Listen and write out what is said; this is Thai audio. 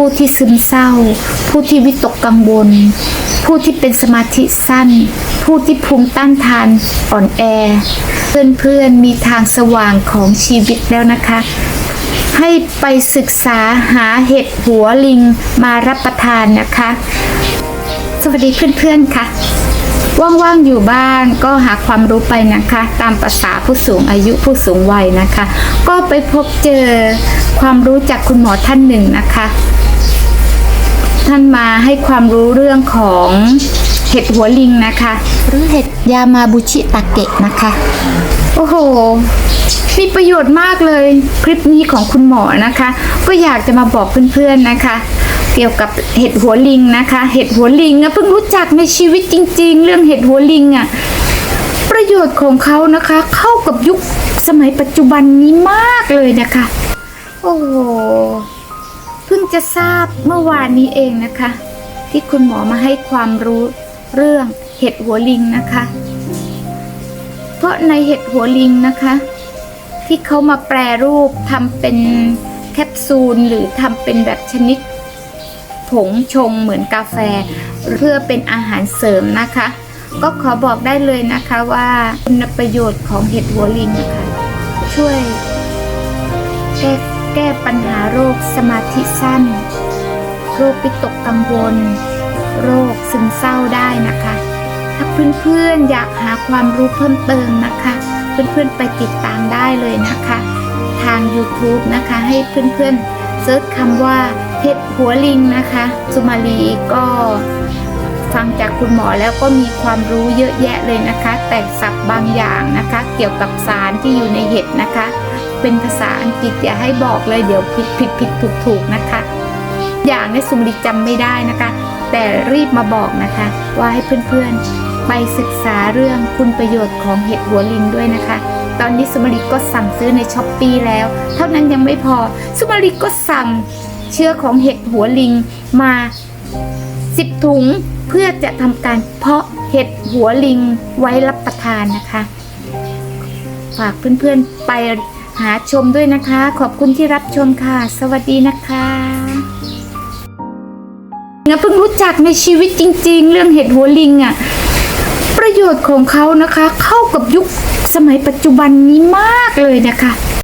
ผู้ที่ซึมเศร้า ผู้ที่วิตกกังวล ผู้ที่เป็นสมาธิสั้น ผู้ที่ภูมิต้านทานอ่อนแอ เพื่อนๆมีทางสว่างของชีวิตแล้วนะคะ ให้ไปศึกษาหาเห็ดหัวลิงมารับประทานนะคะ สวัสดีเพื่อนๆค่ะ ว่างๆอยู่บ้านก็หาความรู้ไปนะคะ ตามภาษาผู้สูงอายุผู้สูงวัยนะคะ ก็ไปพบเจอความรู้จากคุณหมอท่านหนึ่งนะคะ ท่านมาให้ความรู้เรื่องของเห็ดหัวลิงนะคะ หรือเห็ดยามาบุชิตาเกะนะคะ โอ้โหมีประโยชน์มากเลยคลิปนี้ของคุณหมอนะคะ ก็อยากจะมาบอกเพื่อนๆนะคะ เกี่ยวกับเห็ดหัวลิงนะคะ เห็ดหัวลิงอะเพิ่งรู้จักในชีวิตจริง ๆ เรื่องเห็ดหัวลิงอะประโยชน์ของเขานะคะ เข้ากับยุคสมัยปัจจุบันนี้มากเลยนะคะ โอ้โห เพิ่งจะทราบเมื่อวานนี้เองนะคะ ที่คุณหมอมาให้ความรู้เรื่องเห็ดหัวลิงนะคะ เพราะในเห็ดหัวลิงนะคะ ที่เขามาแปรรูปทำเป็นแคปซูลหรือทำเป็นแบบชนิดผงชงเหมือนกาแฟ เพื่อเป็นอาหารเสริมนะคะ ก็ขอบอกได้เลยนะคะว่าคุณประโยชน์ของเห็ดหัวลิงนะคะ ช่วยแก้ แก้ปัญหาโรคสมาธิสั้น โรควิตกกังวล โรคซึมเศร้าได้นะคะ ถ้าเพื่อนๆอยากหาความรู้เพิ่มเติมนะคะ เพื่อนๆไปติดตามได้เลยนะคะ ทาง YouTube นะคะให้เพื่อนๆเซิร์ชคำว่าเห็ดหัวลิงนะคะสุมาลีก็ฟังจากคุณหมอแล้วก็มีความรู้เยอะแยะเลยนะคะ แต่ศัพท์บางอย่างนะคะ เกี่ยวกับสารที่อยู่ในเห็ดนะคะ เป็นภาษาอังกฤษอย่าให้บอกเลยเดี๋ยวผิดผิดผิดถูกถูกนะคะ อย่างในสุมริจำไม่ได้นะคะ แต่รีบมาบอกนะคะ ว่าให้เพื่อนๆ ไปศึกษาเรื่องคุณประโยชน์ของเห็ดหัวลิงด้วยนะคะ ตอนนี้สุมาริก็สั่งซื้อในช้อปปีแล้ว เท่านั้นยังไม่พอสุมาริก็สั่งเชื้อของเห็ดหัวลิงมา10ถุงเพื่อจะทำการเพาะเห็ดหัวลิงไว้รับประทานนะคะ ฝากเพื่อนๆไป หาชมด้วยนะคะ ขอบคุณที่รับชมค่ะ สวัสดีนะคะเพิ่งรู้จักในชีวิตจริง ๆ เรื่องเห็ดหัวลิงอะ่ะประโยชน์ของเขานะคะ เข้ากับยุคสมัยปัจจุบันนี้มากเลยนะคะ